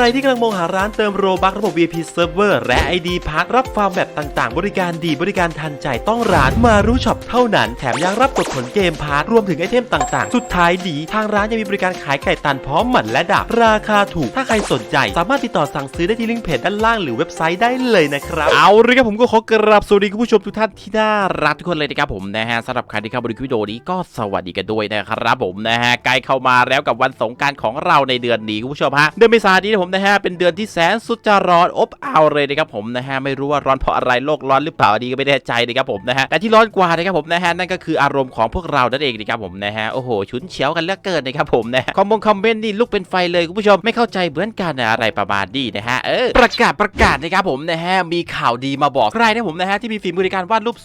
รที่กำลังมองหาร้านเติมโรบักระบบ VIP Server และ ID พักรับฟาร์มแบบต่างๆ บริการดีบริการทันใจต้องร้านมารู้ช็อปเท่านั้น แถมยังรับกดผลเกมพาร์ทรวมถึงไอเทมต่างๆ สุดท้ายดี ทางร้านยังมีบริการขายไก่ตันพร้อมหมันและดาบราคาถูก ถ้าใครสนใจ สามารถติดต่อสั่งซื้อได้ที่ลิงก์เพจด้านล่างหรือเว็บไซต์ได้เลยนะครับ เอาเลยครับผมก็ขอกราบสวัสดีคุณผู้ชมทุกท่านที่น่ารักทุกคนเลยนะครับผมนะฮะสำหรับใครที่เข้ามาดูคลิปวิดีโอนี้ก็สวัสดีกันด้วยนะครับผมนะฮะใกล้เข้ามาแล้วกับวันสงการของเราในเดือนนี้คุณผู้ชมฮะเดือนเมษายนนี้นะผมนะฮะเป็นเดือนที่แสนสุดจะร้อนอบอ้าวเลยนะครับผมนะฮะไม่รู้ว่าร้อนเพราะอะไรโลกร้อนหรือเปล่าอันนี้ก็ไม่แน่ใจนะครับผมนะฮะแต่ที่ร้อนกว่านะครับผมนะฮะนั่นก็คืออารมณ์ของพวกเรานั่นเองนะครับผมนะฮะโอ้โหฉุนเฉียวกันเหลือเกินนะครับผมนะคอมมงคอมเมนต์นี่ลุกเป็นไฟเลยคุณผู้ชมไม่เข้าใจเหมือนกันนะอะไรประมาณนี้นะฮะเออประกาศประกาศนะครับผมนะฮะมีข่าวดีมาบอกใครนะผมนะฮะที่มีฝีมือในการวาดรูป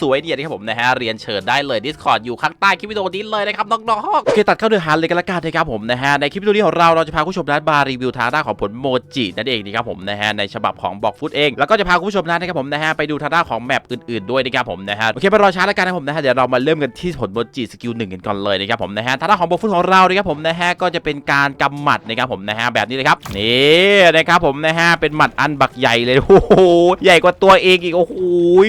สวยๆเนี่ยนะครับผมนะฮะเรียนเชิญได้เลย Discord อยู่ข้างใต้คลิปวิดีโอนี้เลยนะครับน้องๆโอเคตัดเข้าเนื้อหาเลยกันละกันนะครับผมนะฮะในคลิปวิดีโอนี้ของเราเราจะพาคุณผู้ชมนั้นมารีวิวทางด้านของผลโมจินั่นเองนะครับผมนะฮะในฉบับของบอกฟุตเอง แล้วก็จะพาคุณผู้ชมนั้นะครับผมนะฮะไปดูทางด้านของแมปอื่นๆด้วยนะครับผมนะฮะโอเคไปรอช้าแล้วกันนะผมนะฮะเดี๋ยวเรามาเริ่มกันที่ผลโมจิสกิลหนึ่งกันก่อนเลยนะครับผมนะฮะทางด้านของบอกฟุตของเรานะครับผมนะฮะก็จะเป็นการกำหมัดนะครับผมนะฮะแบบนี้เลยครับนี่นะครับผมนะฮะเป็นหมัดอันบักใหญ่เลยโอ้โหใหญ่กว่าตัวเองอีกโอ้โห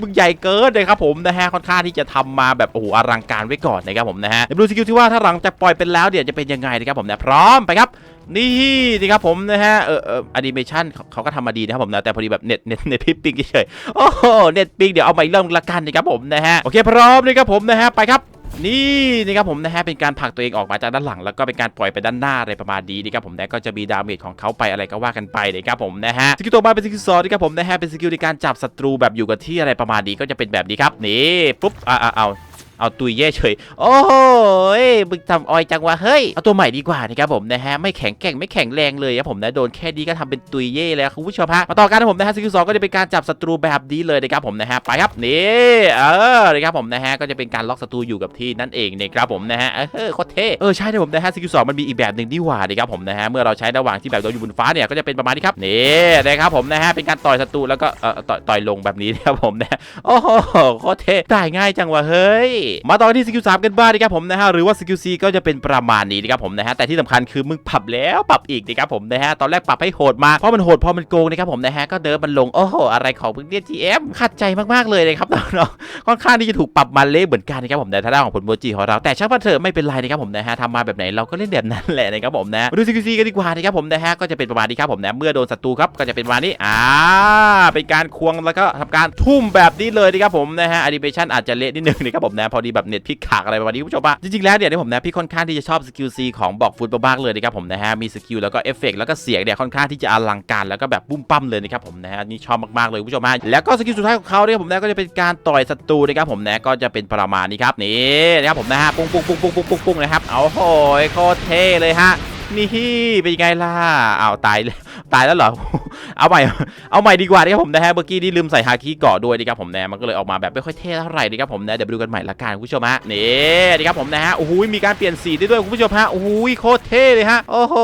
มึงใหญ่เกินเลยครับผมนะฮะค่อนข้างที่จะทำมาแบบโอ้โหอลังการไว้ก่อนนะครับผมนะฮะเดี๋ยวดูสกิลที่ว่าถ้าหลังจากปล่อยเป็นแล้วเดี๋ยวจะเป็นยังไงนะครับผมนะพร้อมไปครับ นี่นี่ครับผมนะฮะเออเออแอนิเมชันเขาก็ทำมาดีนะครับผมนะแต่พอดีแบบเน็ตเน็ตเน็ตพิปิงเฉยโอ้โหเน็ตปิงเดี๋ยวเอาใหม่เริ่มละกันนะครับผมนะฮะโอเคพร้อมนะครับผมนะฮะไปครับนี่นะครับผมนะฮะเป็นการผลักตัวเองออกมาจากด้านหลัง แล้วก็เป็นการปล่อยไปด้านหน้าอะไรประมาณนี้นะครับผมนะก็จะมีดาเมจของเขาไปอะไรก็ว่ากันไปนะครับผมนะฮะสกิลตัวมาเป็นสกิลซอนะครับผมนะฮะเป็นสกิลในการจับศัตรูแบบอยู่กับที่อะไรประมาณนี้ก็จะเป็นแบบนี้ครับนี่ปุ๊บอ่าอ่า เอาตุยเย่เฉย โอ้ยมึงทำออยจังวะเฮ้ย เอาตัวใหม่ดีกว่านะครับผมนะฮะ ไม่แข็งแกร่งไม่แข็งแรงเลยครับผมนะ โดนแค่นี้ก็ทำเป็นตุยเย่แล้วคุณผู้ชมฮะ มาต่อกันนะผมนะฮะสกิลสองก็จะเป็นการจับศัตรูแบบนี้เลยนะครับผมนะฮะ ไปครับนี่เออนะครับผมนะฮะ ก็จะเป็นการล็อกศัตรูอยู่กับที่นั่นเองนะครับผมนะฮะ เออโคตรเท่เออใช่นะผมนะฮะสกิลสองมันมีอีกแบบหนึ่งนี่หว่านะครับผมนะฮะ เมื่อเราใช้ระหว่างที่แบบเราอยู่บนฟ้าเนี่ยก็จะเป็นประมาณนี้ครับนี่นะครับผมนะฮะเป็นการต่อยศัตรูแล้วก็เออต่อต่อยลงแบบนี้นะครับผมนะโอ้โหโคตรเท่ได้ง่ายจังวะเฮ้ยมาต่อที่สกิลสามกันบ้างนะครับผมนะฮะหรือว่าสกิลซีก็จะเป็นประมาณนี้นะครับผมนะฮะแต่ที่สำคัญคือมึงปรับแล้วปรับอีกนะครับผมนะฮะตอนแรกปรับให้โหดมาเพราะมันโหดพอมันโกงนะครับผมนะฮะก็เดินมันลงโอ้โหอะไรของมึงเนี่ย GM ขัดใจมากๆเลยนะครับน้องๆค่อนข้างที่จะถูกปรับมาเละเหมือนกันนะครับผมในทางด้านของผลโมจิของเราแต่ช่างมันเถอะไม่เป็นไรนะครับผมนะฮะทำมาแบบไหนเราก็เล่นแบบนั้นแหละนะครับผมนะดูสกิลซีกันดีกว่านะครับผมนะฮะก็จะเป็นประมาณนี้ครับผมนะเมื่อโดนศัตรูครับก็จะเป็นประมาณนี้อ่าเป็นการควงแล้วก็ทำการทุ่มแบบนี้เลยนะครับผมนะฮะแอนิเมชันอาจจะเละนิดนึงนะครับผมนะพอดีแบบเน็ตพี่ขากอะไรประมาณนี้คุณผู้ชมอะจริงๆแล้วเนี่ยที่ผมนะพี่ค่อนข้างที่จะชอบสกิลซีของบอกฟุตมากๆเลยนะครับผมนะฮะมีสกิลแล้วก็เอฟเฟกต์แล้วก็เสียงเนี่ยค่อนข้างที่จะอลังการแล้วก็แบบปุ้มปั้มเลยนะครับผมนะฮะนี่ชอบมากๆเลยคุณผู้ชมฮะแล้วก็สกิลสุดท้ายของเขาเนี่ยผมนะก็จะเป็นการต่อยศัตรูนะครับผมนะก็จะเป็นประมาณนี้ครับนี่นะครับผมนะฮะปุ้งปุ้งปุ้งปุ้งปุ้งปุ้งปุ้งนะครับเอาโหยโคตรเท่เลยฮะนี่เป็นยังไงล่ะอ้าวตายเลยตายแล้วเหรอ เอาใหม่ เอาใหม่ดีกว่านะครับผมนะฮะเมื่อกี้นี่ลืมใส่ฮาคิเกาะด้วยนะครับผมนะมันก็เลยออกมาแบบไม่ค่อยเท่เท่าไหร่นะครับผมนะเดี๋ยวไปดูกันใหม่ละกันคุณผู้ชมฮะนี่นะครับผมนะฮะโอ้โหมีการเปลี่ยนสีได้ด้วยคุณผู้ชมฮะโอ้โหโคตรเท่เลยฮะโอ้โห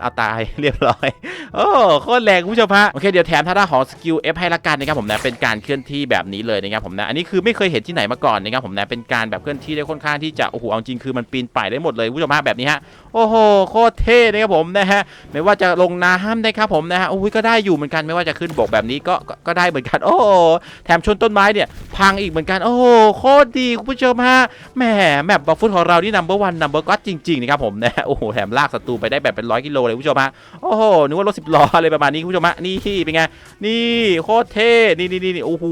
เอาตายเรียบร้อยโอ้โคตรแรงคุณผู้ชมฮะโอเคเดี๋ยวแถมท่าด้านของสกิล F ให้ละกันนะครับผมนะเป็นการเคลื่อนที่แบบนี้เลยนะครับผมนะอันนี้คือไม่เคยเห็นที่ไหนมาก่อนนะครับผมนะเป็นการแบบเคลื่อนที่ได้ค่อนข้างที่จะโอ้โหเอาจริงคือมันปีนป่ายได้หมดเลยคุณผู้ชมฮะแบบนี้ฮะโอ้โหโคตรเท่นะครับผมนะฮะไม่ว่าจะลงน้ำนะครับผมนะฮะโอ้ยก็ได้อยู่เหมือนกันไม่ว่าจะขึ้นบกแบบนี้ก็ก็ก็ได้เหมือนกัน โอ้โหแถมชนต้นไม้เนี่ย พังอีกเหมือนกัน โอ้โหโคตรดีคุณผู้ชมฮะแหมแมปบัฟฟุตของเรานี่นัมเบอร์วันนัมเบอร์ก็จริงๆนะครับผมนะโอ้โหแถมลากศัตรูไปได้แบบเป็นร้อยกิโลเลยคุณผู้ชมฮะโอ้โหนึกว่ารถสิบล้ออะไรประมาณนี้คุณผู้ชมฮะนี่เป็นไงนี่โคตรเท่นี่นี่นี่โอ้โห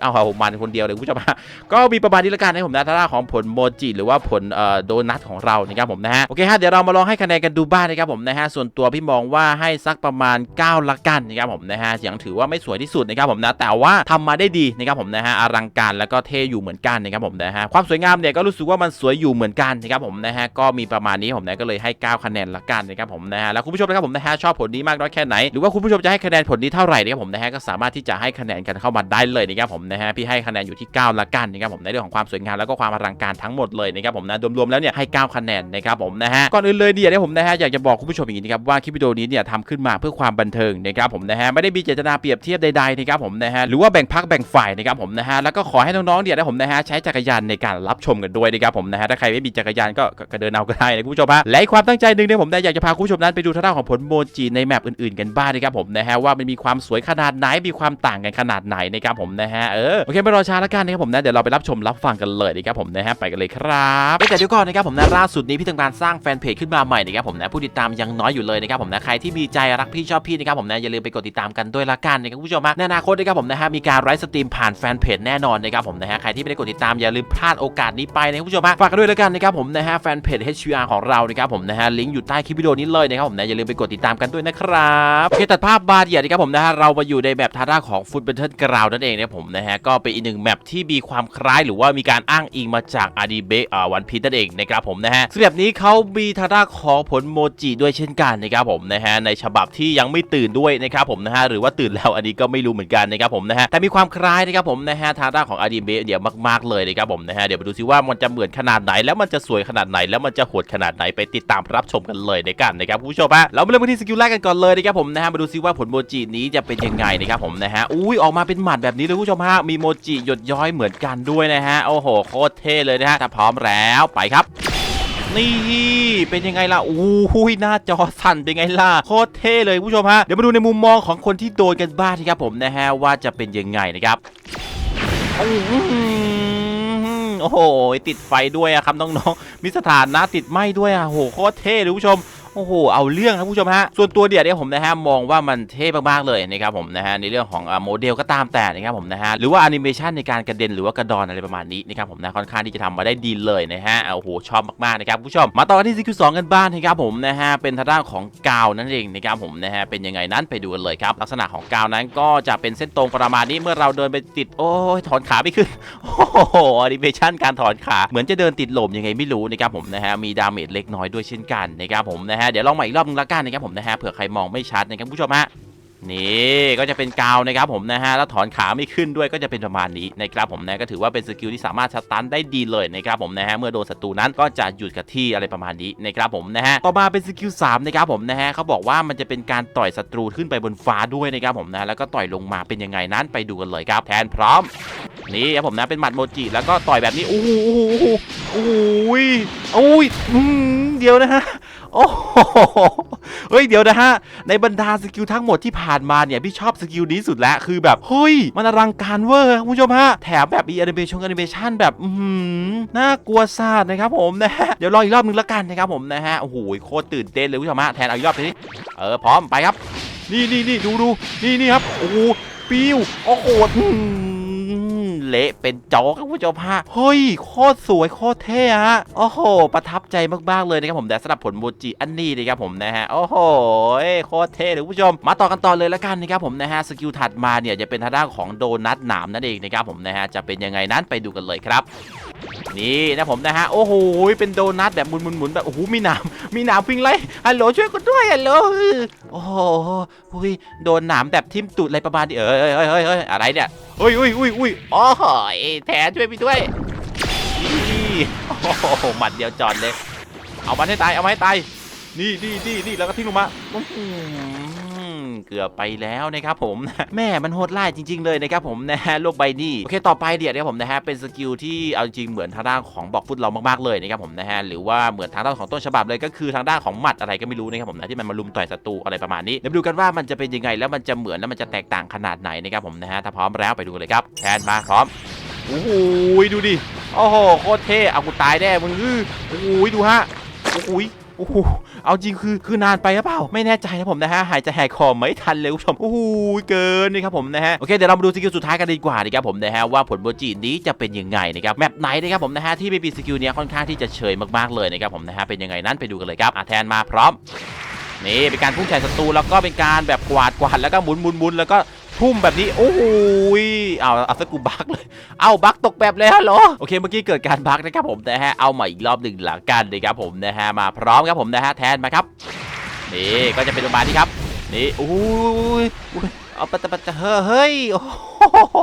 เอาเอามันคนเดียวเลยคุณผู้ชมฮะก็มีประมาณนี้ละกันนะผมนะท่าด้าของผลโมจิหรือว่าผลเอ่อโดนัทของเรานะครับผมนะฮะโอเคฮะเดี๋ยวเรามาลองให้คะแนนกันดูบ้างนะครับผมนะฮะส่วนตัวพี่มองว่าให้สักประมาณ 9 ละกันนะครับผมนะฮะยังถือว่าไม่สวยที่สุดนะครับผมนะแต่ว่าทำมาได้ดีนะครับผมนะฮะอลังการแล้วก็เท่อยู่เหมือนกันนะครับผมนะฮะความสวยงามเนี่ยก็รู้สึกว่ามันสวยอยู่เหมือนกันนะครับผมนะฮะก็มีประมาณนี้ผมนะก็เลยให้ 9 คะแนนละกันนะครับผมนะฮะแล้วคุณผู้ชมนะครับผมนะฮะชอบผลนี้มากน้อยแค่ไหนหรือว่าคุณผู้ชมจะให้คะแนนผลนี้เท่าไหร่นะครับผมนะฮะก็สามารถที่จะให้คะแนนกันเข้ามาได้เลยนะครับผมนะฮะพี่ให้คะแนนอยู่ที่ 9 ละกันนะครับผมในเรื่องของความสวยงามแล้วก็ความอลังการทั้งหมดเลยนะครับผมนะรวมๆแล้วเนี่ยให้ 9 คะแนนนะครับผมนะฮะก่อนอื่นเลยเนี่ยผมนะฮะอยากจะบอกคุณผู้ชมอย่างนี้นะครับว่าคลิปวิดีโอนี้เนี่ยทำขึ้นมาเพื่อความบันเทิงนะครับนะครับผมนะฮะไม่ได้มีเจตนาเปรียบเทียบใดๆนะครับผมนะฮะหรือว่าแบ่งพักแบ่งฝ่ายนะครับผมนะฮะแล้วก็ขอให้น้องๆเนี่ยนะผมนะฮะใช้จักรยานในการรับชมกันด้วยนะครับผมนะฮะถ้าใครไม่มีจักรยานก็ก็เดินเอาก็ได้นะคุณผู้ชมฮะและความตั้งใจหนึ่งเนี่ยผมนะอยากจะพาคุณผู้ชมนั้นไปดูทางด้าของผลโมจิในแมปอื่นๆกันบ้างนะครับผมนะฮะว่ามันมีความสวยขนาดไหนมีความต่างกันขนาดไหนนะครับผมนะฮะเออโอเคไม่รอช้าแล้วกันนะครับผมนะเดี๋ยวเราไปรับชมรับฟังกันเลยนะครับผมนะฮะไปกันเลยครับแต่เดี๋ยวก่อนนะครับผมนะล่าสุดนี้พี่ทำการสร้างแฟนเพจขึ้นมาใหม่นะครับผมนะผู้ติดตามยังน้อยอยู่เลยนะครับผมนะใครที่มีใจรักพี่ชอบพี่นะครับผมนะอย่าลืมไปกดติดตามกันด้วยละกันนะครับคุณผู้ชมในอนาคตนะครับผมนะฮะมีการไลฟ์สตรีมผ่านแฟนเพจแน่นอนนะครับผมนะฮะใครที่ไม่ได้กดติดตามอย่าลืมพลาดโอกาสนี้ไปนะครับคุณผู้ชมฝากกันด้วยละกันนะครับผมนะฮะแฟนเพจ HVR ของเรานะครับผมนะฮะลิงก์อยู่ใต้คลิปวิดีโอนี้เลยนะครับผมนะอย่าลืมไปกดติดตามกันด้วยนะครับโอเคตัดภาพบาร์เดียนะครับผมนะฮะเรามาอยู่ในแบบทาร่าของฟุตเบอลเทิลกราวนั่นเองนะผมนะฮะก็เป็นอีกหนึ่งแมปที่มีความคล้ายหรือว่ามีการอ้างอิงมาจากอาดีเบอ่าวันพีนั่นเองนะครับผมนะฮะซึ่งแบบนี้เขามีทาร่าของผลโมจิด้วยเช่นกันนะครับผมนะฮะในฉบับที่ยังไม่ตื่นด้วยนะครับผมนะฮะหรือว่าตื่นแล้วอันนี้ก็ไม่รู้เหมือนกันนะครับผมนะฮะแต่มีความคล้ายนะครับผมนะฮะทาร่าของอาดีเบเดี๋ยวมากๆเลยนะครับผมนะฮะเดี๋ยวไปดูซิว่ามันจะเหมือนขนาดไหนแล้วมันจะสวยขนาดไหนแล้วมันจะโหดขนาดไหนไปติดตามรับชมกันเลยในกันนะครับผู้ชมฮะเรามาเริ่มกันที่สกิลแรกกันก่อนเลยนะครับผมนะฮะมาดูซิว่าผลโมจินี้จะเป็นยังไงนะครับผมนะฮะอุ้ยออกมาเป็นหมัดแบบนี้เลยผู้ชมฮะมีโมจิหยดย้อยเหมือนกันด้วยนะฮะโอ้โหโคตรเท่เลยนะฮะถ้าพร้อมแล้วไปครับ นี่เป็นยังไงล่ะอู้ยหน้าจอสั่นเป็นไงล่ะโคตรเท่เลยผู้ชมฮะเดี๋ยวมาดูในมุมมองของคนที่โดนกันบ้างนะครับผมนะฮะว่าจะเป็นยังไงนะครับโอ้โหติดไฟด้วยอะครับน้องๆมีสถานะติดไหมด้วยอะโหโคตรเท่เลยผู้ชม โอ้โหเอาเรื่องนะคุณผู้ชมฮะส่วนตัวเดียเนี่ยผมนะฮะมองว่ามันเท่มากๆเลยนะครับผมนะฮะในเรื่องของโมเดลก็ตามแต่นะครับผมนะฮะหรือว่าแอนิเมชันในการกระเด็นหรือว่ากระดอนอะไรประมาณนี้นะครับผมนะค่อนข้างที่จะทำมาได้ดีเลยนะฮะโอ้โหชอบมากๆนะครับผู้ชมมาต่อกันที่ซีคิวสองกันบ้างนะครับผมนะฮะเป็นทางด้านของกาวนั่นเองนะครับผมนะฮะเป็นยังไงนั้นไปดูกันเลยครับลักษณะของกาวนั้นก็จะเป็นเส้นตรงประมาณนี้เมื่อเราเดินไปติดโอ้ยถอนขาไม่ขึ้นโอ้โหแอนิเมชันการถอนขาเหมือนจะเดินติดหลมยังไงไม่รู้นะครับผมนะฮะมีดาเมจเล็กน้อยด้วยเช่นกันนะครับผมนะฮะเดี๋ยวลองใหมาอีกรอบนึงละกันนะครับผมนะฮะเผื่อใครมองไม่ชัดนะครับผู้ชมฮะนี่ก็จะเป็นกาวนะครับผมนะฮะแล้วถอนขาไม่ขึ้นด้วยก็จะเป็นประมาณนี้นะครับผมนะก็ถือว่าเป็นสกิลที่สามารถสตันได้ดีเลยนะครับผมนะฮะเมื่อโดนศัตรูนั้นก็จะหยุดกับที่อะไรประมาณนี้นะครับผมนะฮะต่อมาเป็นสกิล3นะครับผมนะฮะเขาบอกว่ามันจะเป็นการต่อยศัตรูขึ้นไปบนฟ้าด้วยนะครับผมนะแล้วก็ต่อยลงมาเป็นยังไงนั้นไปดูกันเลยครับแทนพร้อมนี่ครับผมนะเป็นหมัดโมจิแล้วก็ต่อยแบบนี้โอ้โหโอ้โหโอ้โหอุ้ยอืม เดี๋ยวนะฮะ โอ้โหเฮ้ยเดี๋ยวนะฮะ ในบรรดาสกิลทั้งหมดที่ผ่านมาเนี่ยพี่ชอบสกิลนี้สุดแล้วคือแบบเฮ้ยมันอลังการเวอร์คุณผู้ชมฮะแถมแบบมีแอนิเมชันแอนิเมชันแบบอืมน่ากลัวซาดนะครับผมนะฮะเดี๋ยวรออีกรอบนึงละกันนะครับผมนะฮะโอ้โหโคตรตื่นเต้นเลยคุณผู้ชมฮะแทนเอาอีกรอบนี้เออพร้อมไปครับ นี่นี่นี่ดูดูนี่นี่ครับโอ้โหปิวโอ้โหอืม เละเป็นจอกครับคุณผู้ชมฮะเฮ้ยโคตรสวยโคตรเท่ฮะโอ้โห ประทับใจมากๆเลยนะครับผมแต่สำหรับผลโมจิอันนี้นะครับผมนะฮะโอ้โหโคตรเท่เลยคุณผู้ชม มาต่อกันต่อเลยละกันนะครับผมนะฮะสกิลถัดมาเนี่ยจะเป็นทางด้านของโดนัทหนามนั่นเองนะครับผมนะฮะจะเป็นยังไงนั้นไปดูกันเลยครับ นี่นะผมนะฮะโอ้โหเป็นโดนัทแบบหมุนๆๆแบบโอ้โหมีหนามมีหนามฟิงเลยฮัลโหลช่วยกันด้วยฮัลโหลโอ้โหอุ้ยโดนหนามแบบทิ่มตูดอะไรประมาณนี้เอ้ยเอ้ยเอ้ยเอ้ยอะไรเนี่ยเอ้ยอุ้ยอุ้ยอุ้ยอ้โหแถช่วยพี่ด้วยนี่โอ้โหหมัดเดียวจอดเลย เอามันให้ตายเอามันให้ตายนี่นี่นี่นี่แล้วก็ทิ้งลงมา เกือบไปแล้วนะครับผมแม่มันโหดร้ายจริง ๆเลยนะครับผมนะฮะโลกใบนี้โอเคต่อไปเดี๋ยวนะครับผมนะฮะเป็นสกิลที่เอาจริงเหมือนทางด้านของบอกฟุตเรามากๆเลยนะครับผมนะฮะหรือว่าเหมือนทางด้านของต้นฉบับเลยก็คือทางด้านของหมัดอะไรก็ไม่รู้นะครับผมนะที่มันมาลุมต่อยศัตรูอะไรประมาณนี้เดี๋ยวดูกันว่ามันจะเป็นยังไงแล้วมันจะเหมือนแล้วมันจะแตกต่างขนาดไหนนะครับผมนะฮะถ้าพร้อมแล้วไปดูเลยครับแทนมาพร้อมโอ้โหดูดิโอ้โหโคตรเท่เอากูตายแน่มึงอื้อโอ้โหดูฮะโอ้โห โอ้โหเอาจริงคือคือนานไปหรือเปล่า ไม่แน่ใจนะผมนะฮะหายใจแหกคอไม่ทันเลยคุณผู้ชมโอ้โหเกินนี่ครับผมนะฮะโอเคเดี๋ยวเรามาดูสกิลสุดท้ายกันดีกว่านะครับผมนะฮะว่าผลโบจินี้จะเป็นยังไงนะครับแมปไหนนะครับผมนะฮะที่ไม่มีสกิลเนี้ยค่อนข้างที่จะเฉยมากๆเลยนะครับผมนะฮะเป็นยังไงนั้นไปดูกันเลยครับอะแทนมาพร้อมนี่เป็นการพุ่งใส่ศัตรูแล้วก็เป็นการแบบกวาดกวาดแล้วก็หมุนหมุนหมุนแล้วก็ ทุ่มแบบนี้ โอ้โหยเอาเอาสกูบักเลย เอาบักตกแบบเลยฮะเหรอ โอเค เมื่อกี้เกิดการบักนะครับผมนะฮะ เอาใหม่อีกรอบหนึ่งหลังกันนะครับผมนะฮะ มาพร้อมครับผมนะฮะ แทนมาครับ นี่ ก็จะเป็นประมาณนี้ครับ นี่ โอ้ยเอาปะตะปะตะเฮ้ย โอ้โห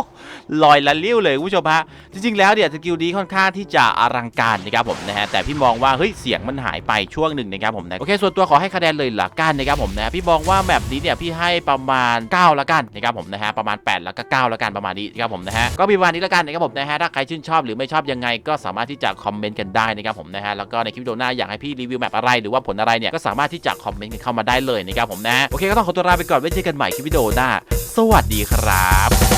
ลอยละเลิ้ยวเลยคุณผู้ชมฮะจริงๆแล้วเนี่ยสกิลนี้ค่อนข้างที่จะอลังการนะครับผมนะฮะแต่พี่มองว่าเฮ้ยเสียงมันหายไปช่วงหนึ่งนะครับผมนะโอเคส่วนตัวขอให้คะแนนเลยละกันนะครับผมนะพี่มองว่าแบบนี้เนี่ยพี่ให้ประมาณ 9 ละกันนะครับผมนะฮะประมาณ 8 แล้วก็9ละกันประมาณนี้นะครับผมนะฮะก็มีประมาณนี้ละกันนะครับผมนะฮะถ้าใครชื่นชอบหรือไม่ชอบยังไงก็สามารถที่จะคอมเมนต์กันได้นะครับผมนะฮะแล้วก็ในคลิปวิดีโอหน้าอยากให้พี่รีวิวแบบอะไรหรือว่าผลอะไรเนี่ยก็สามารถที่จะคอมเมนต์กันเข้ามาได้เลยนะครับผมนะโอเคก็ต้องขอตัวลาไปก่อนไว้เจอกันใหม่คลิปวิดีโอหน้า สวัสดีครับ